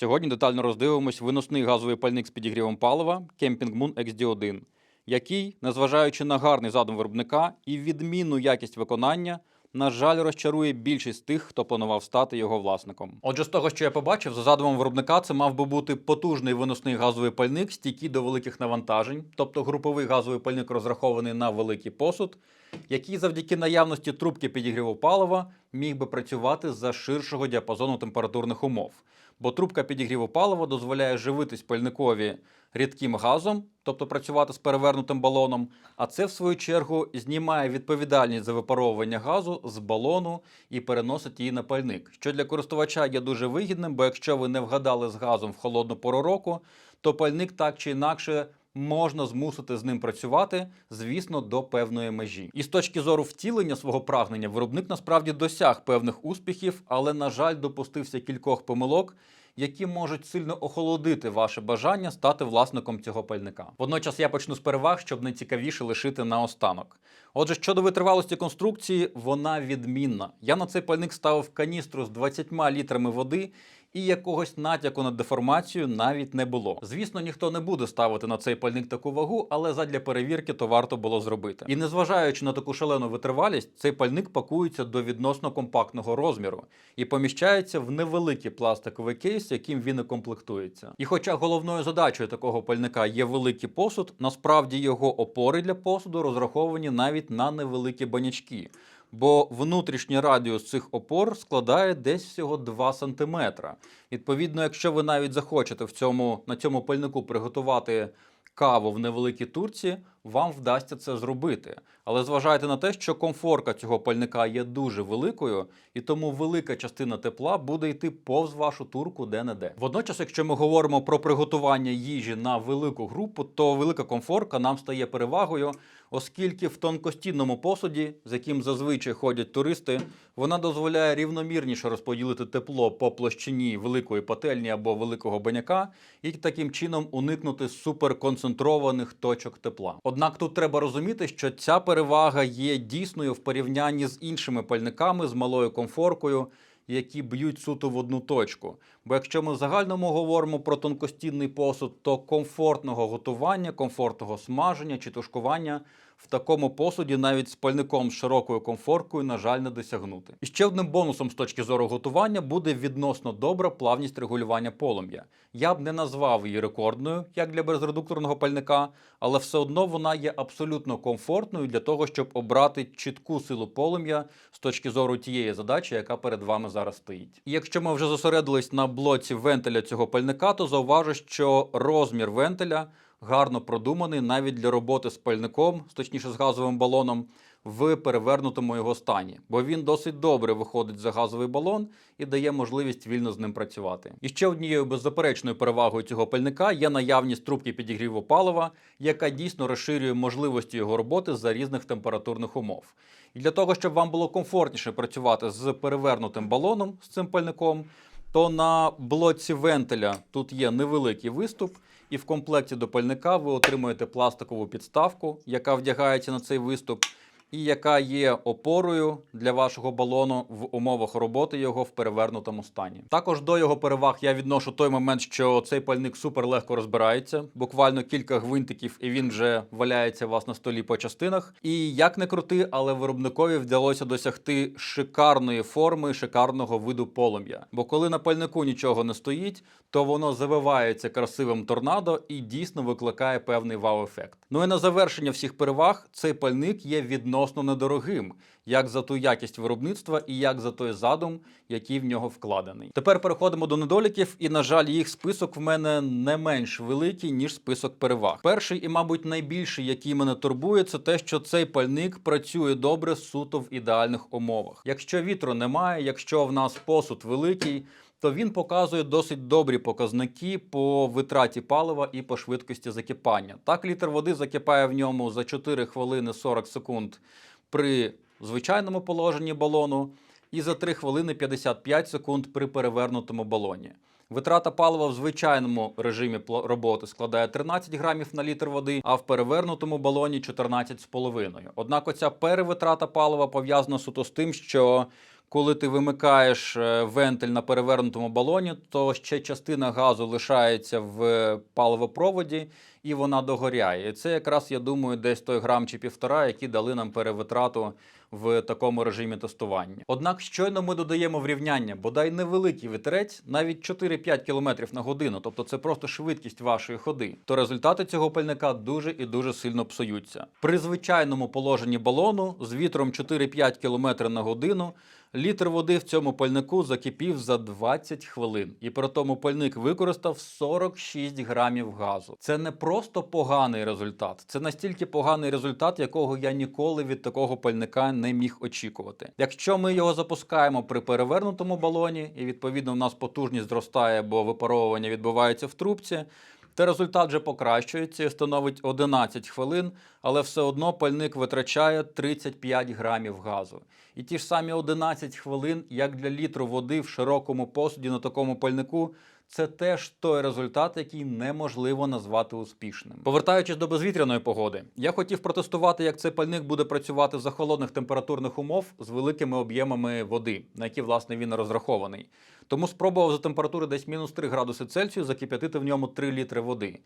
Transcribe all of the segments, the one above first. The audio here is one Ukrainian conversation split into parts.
Сьогодні детально роздивимось виносний газовий пальник з підігрівом палива Camping Moon XD1, який, незважаючи на гарний задум виробника і відмінну якість виконання, на жаль, розчарує більшість тих, хто планував стати його власником. Отже, з того, що я побачив, за задумом виробника, це мав би бути потужний виносний газовий пальник, стійкий до великих навантажень, тобто груповий газовий пальник розрахований на великий посуд, який завдяки наявності трубки підігріву палива міг би працювати за ширшого діапазону температурних умов. Бо трубка підігріву палива дозволяє живитись пальникові рідким газом, тобто працювати з перевернутим балоном, а це, в свою чергу, знімає відповідальність за випаровування газу з балону і переносить її на пальник, що для користувача є дуже вигідним, бо якщо ви не вгадали з газом в холодну пору року, то пальник так чи інакше можна змусити з ним працювати, звісно, до певної межі. І з точки зору втілення свого прагнення, виробник насправді досяг певних успіхів, але, на жаль, допустився кількох помилок. Які можуть сильно охолодити ваше бажання стати власником цього пальника. Водночас я почну з переваг, щоб найцікавіше лишити наостанок. Отже, щодо витривалості конструкції, вона відмінна. Я на цей пальник ставив каністру з 20 літрами води, і якогось натяку на деформацію навіть не було. Звісно, ніхто не буде ставити на цей пальник таку вагу, але задля перевірки то варто було зробити. І незважаючи на таку шалену витривалість, цей пальник пакується до відносно компактного розміру і поміщається в невеликий пластиковий кейс, яким він і комплектується. І хоча головною задачею такого пальника є великий посуд, насправді його опори для посуду розраховані навіть на невеликі банячки бо внутрішній радіус цих опор складає десь всього 2 см. Відповідно, якщо ви навіть захочете в цьому, на цьому пальнику приготувати каву в невеликій турці, вам вдасться це зробити. Але зважайте на те, що комфорка цього пальника є дуже великою, і тому велика частина тепла буде йти повз вашу турку де-не-де. Водночас, якщо ми говоримо про приготування їжі на велику групу, то велика комфорка нам стає перевагою, оскільки в тонкостінному посуді, з яким зазвичай ходять туристи, вона дозволяє рівномірніше розподілити тепло по площині великої пательні або великого баняка, і таким чином уникнути суперконцентрованих точок тепла. Однак тут треба розуміти, що ця перевага є дійсною в порівнянні з іншими пальниками з малою комфоркою, які б'ють суто в одну точку. Бо якщо ми в загальному говоримо про тонкостінний посуд, то комфортного готування, комфортного смаження чи тушкування в такому посуді навіть з пальником з широкою комфоркою, на жаль, не досягнути. І ще одним бонусом з точки зору готування буде відносно добра плавність регулювання полум'я. Я б не назвав її рекордною, як для безредукторного пальника, але все одно вона є абсолютно комфортною для того, щоб обрати чітку силу полум'я з точки зору тієї задачі, яка перед вами зараз стоїть. І якщо ми вже зосередились на блоці вентиля цього пальника, то зауважу, що розмір вентиля гарно продуманий навіть для роботи з пальником, точніше з газовим балоном, в перевернутому його стані, бо він досить добре виходить за газовий балон і дає можливість вільно з ним працювати. І ще однією беззаперечною перевагою цього пальника є наявність трубки підігріву палива, яка дійсно розширює можливості його роботи за різних температурних умов. І для того, щоб вам було комфортніше працювати з перевернутим балоном з цим пальником, то на блоці вентиля тут є невеликий виступ, і в комплекті до пальника ви отримуєте пластикову підставку, яка вдягається на цей виступ, і яка є опорою для вашого балону в умовах роботи його в перевернутому стані. Також до його переваг я відношу той момент, що цей пальник супер легко розбирається, буквально кілька гвинтиків, і він вже валяється у вас на столі по частинах. І як не крути, але виробникові вдалося досягти шикарної форми, шикарного виду полум'я. Бо коли на пальнику нічого не стоїть, то воно завивається красивим торнадо і дійсно викликає певний вау-ефект. Ну і на завершення всіх переваг цей пальник є відносно недорогим, як за ту якість виробництва і як за той задум, який в нього вкладений. Тепер переходимо до недоліків, і на жаль, їх список в мене не менш великий ніж список переваг. Перший і, мабуть, найбільший, який мене турбує, це те, що цей пальник працює добре суто в ідеальних умовах. Якщо вітру немає, якщо в нас посуд великий то він показує досить добрі показники по витраті палива і по швидкості закипання. Так, літр води закипає в ньому за 4 хвилини 40 секунд при звичайному положенні балону, і за 3 хвилини 55 секунд при перевернутому балоні. Витрата палива в звичайному режимі роботи складає 13 грамів на літр води, а в перевернутому балоні 14,5. Однак оця перевитрата палива пов'язана суто з тим, що коли ти вимикаєш е, вентиль на перевернутому балоні, то ще частина газу лишається в паливопроводі і вона догоряє. І це якраз, я думаю, десь той грам чи півтора, які дали нам перевитрату в такому режимі тестування. Однак щойно ми додаємо врівняння, бодай невеликий вітерець, навіть 4-5 км на годину, тобто це просто швидкість вашої ходи, то результати цього пальника дуже і дуже сильно псуються. При звичайному положенні балону з вітром 4-5 км на годину літр води в цьому пальнику закипів за 20 хвилин, і при тому пальник використав 46 грамів газу. Це не просто поганий результат, це настільки поганий результат, якого я ніколи від такого пальника не міг очікувати. Якщо ми його запускаємо при перевернутому балоні, і відповідно в нас потужність зростає, бо випаровування відбувається в трубці. Та результат вже покращується і становить 11 хвилин, але все одно пальник витрачає 35 грамів газу. І ті ж самі 11 хвилин, як для літру води в широкому посуді на такому пальнику, це теж той результат, який неможливо назвати успішним. Повертаючись до безвітряної погоди, я хотів протестувати, як цей пальник буде працювати за холодних температурних умов з великими об'ємами води, на які власне він розрахований. Тому спробував за температури десь мінус 3 градуси Цельсію закип'ятити в ньому 3 літри води.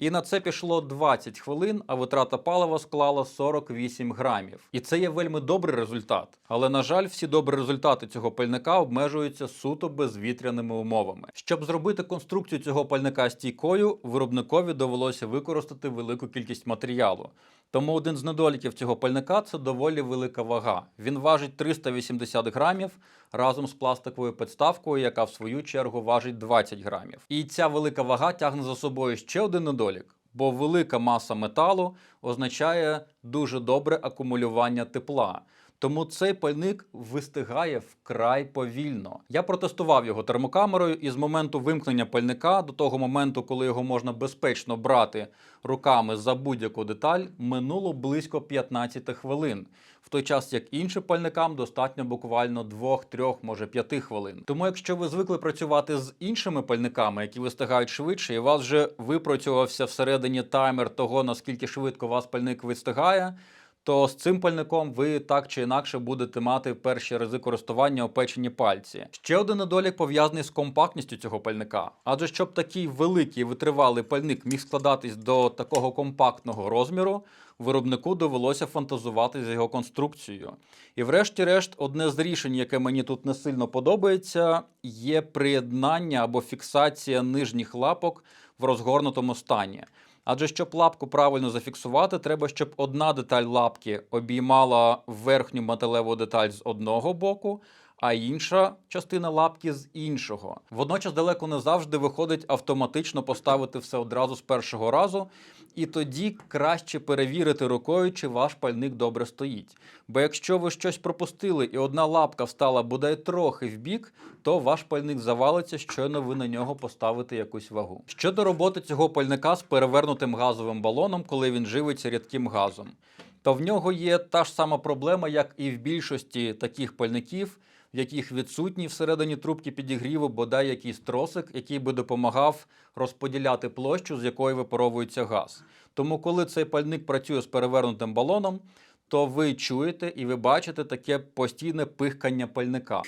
І на це пішло 20 хвилин, а витрата палива склала 48 грамів. І це є вельми добрий результат. Але, на жаль, всі добрі результати цього пальника обмежуються суто безвітряними умовами. Щоб зробити конструкцію цього пальника стійкою, виробникові довелося використати велику кількість матеріалу. Тому один з недоліків цього пальника це доволі велика вага. Він важить 380 грамів разом з пластиковою підставкою, яка в свою чергу важить 20 грамів. І ця велика вага тягне за собою ще один недолік. Бо велика маса металу означає дуже добре акумулювання тепла. Тому цей пальник вистигає вкрай повільно. Я протестував його термокамерою, і з моменту вимкнення пальника до того моменту, коли його можна безпечно брати руками за будь-яку деталь, минуло близько 15 хвилин. В той час як іншим пальникам достатньо буквально 2, 3, може 5 хвилин. Тому, якщо ви звикли працювати з іншими пальниками, які вистигають швидше, і у вас вже випрацювався всередині таймер того, наскільки швидко вас пальник вистигає то з цим пальником ви так чи інакше будете мати перші рази користування опечені пальці. Ще один недолік пов'язаний з компактністю цього пальника. Адже щоб такий великий витривалий пальник міг складатись до такого компактного розміру, виробнику довелося фантазувати з його конструкцією. І врешті-решт, одне з рішень, яке мені тут не сильно подобається, є приєднання або фіксація нижніх лапок в розгорнутому стані. Адже щоб лапку правильно зафіксувати, треба, щоб одна деталь лапки обіймала верхню металеву деталь з одного боку, а інша частина лапки з іншого. Водночас далеко не завжди виходить автоматично поставити все одразу з першого разу, і тоді краще перевірити рукою, чи ваш пальник добре стоїть. Бо якщо ви щось пропустили і одна лапка встала бодай трохи вбік, то ваш пальник завалиться, щойно ви на нього поставите якусь вагу. Щодо роботи цього пальника з перевернутим газовим балоном, коли він живиться рідким газом, то в нього є та ж сама проблема, як і в більшості таких пальників в яких відсутній всередині трубки підігріву бодай якийсь тросик, який би допомагав розподіляти площу, з якої випаровується газ. Тому, коли цей пальник працює з перевернутим балоном, то ви чуєте і ви бачите таке постійне пихкання пальника.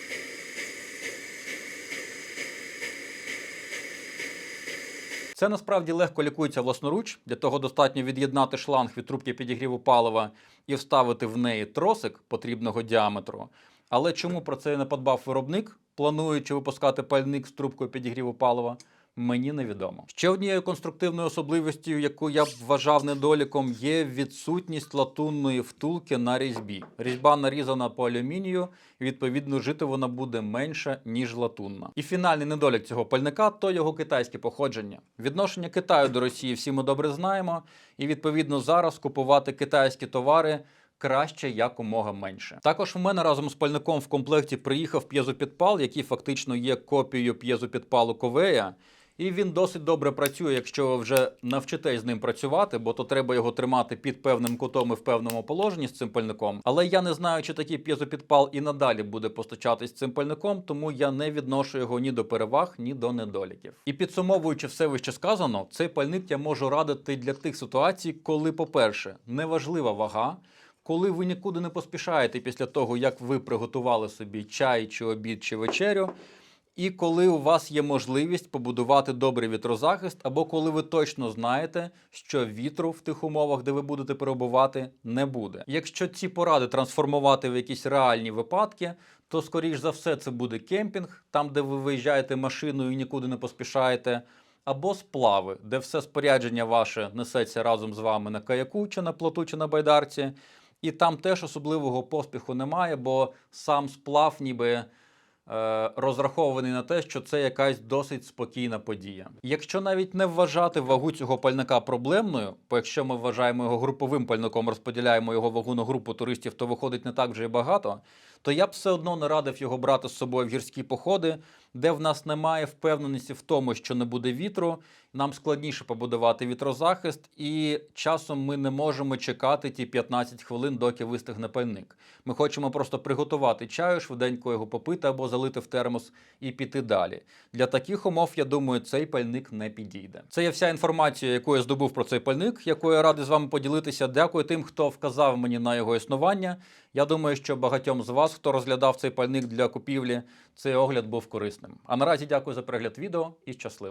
Це насправді легко лікується власноруч. Для того достатньо від'єднати шланг від трубки підігріву палива і вставити в неї тросик потрібного діаметру. Але чому про це не подбав виробник, плануючи випускати пальник з трубкою підігріву палива? Мені невідомо. Ще однією конструктивною особливістю, яку я б вважав недоліком, є відсутність латунної втулки на різьбі. Різьба нарізана по алюмінію, і відповідно жити вона буде менше, ніж латунна. І фінальний недолік цього пальника то його китайське походження. Відношення Китаю до Росії всі ми добре знаємо, і відповідно зараз купувати китайські товари краще якомога менше. Також в мене разом з пальником в комплекті приїхав п'єзопідпал, який фактично є копією п'єзопідпалу Ковея. І він досить добре працює, якщо ви вже навчитесь з ним працювати, бо то треба його тримати під певним кутом і в певному положенні з цим пальником. Але я не знаю, чи такий п'єзопідпал і надалі буде постачатись цим пальником, тому я не відношу його ні до переваг, ні до недоліків. І підсумовуючи все вище сказано, цей пальник я можу радити для тих ситуацій, коли, по-перше, неважлива вага. Коли ви нікуди не поспішаєте після того, як ви приготували собі чай, чи обід, чи вечерю, і коли у вас є можливість побудувати добрий вітрозахист, або коли ви точно знаєте, що вітру в тих умовах, де ви будете перебувати, не буде. Якщо ці поради трансформувати в якісь реальні випадки, то скоріш за все це буде кемпінг, там, де ви виїжджаєте машиною і нікуди не поспішаєте. Або сплави, де все спорядження ваше несеться разом з вами на каяку, чи на плоту, чи на байдарці, і там теж особливого поспіху немає, бо сам сплав ніби е, розрахований на те, що це якась досить спокійна подія. Якщо навіть не вважати вагу цього пальника проблемною, бо якщо ми вважаємо його груповим пальником, розподіляємо його вагу на групу туристів, то виходить не так вже і багато, то я б все одно не радив його брати з собою в гірські походи, де в нас немає впевненості в тому, що не буде вітру, нам складніше побудувати вітрозахист, і часом ми не можемо чекати ті 15 хвилин, доки вистигне пальник. Ми хочемо просто приготувати чаю, швиденько його попити або залити в термос і піти далі. Для таких умов, я думаю, цей пальник не підійде. Це є вся інформація, яку я здобув про цей пальник, якою я радий з вами поділитися. Дякую тим, хто вказав мені на його існування. Я думаю, що багатьом з вас, хто розглядав цей пальник для купівлі, цей огляд був корисним. А наразі дякую за перегляд відео і щасливо.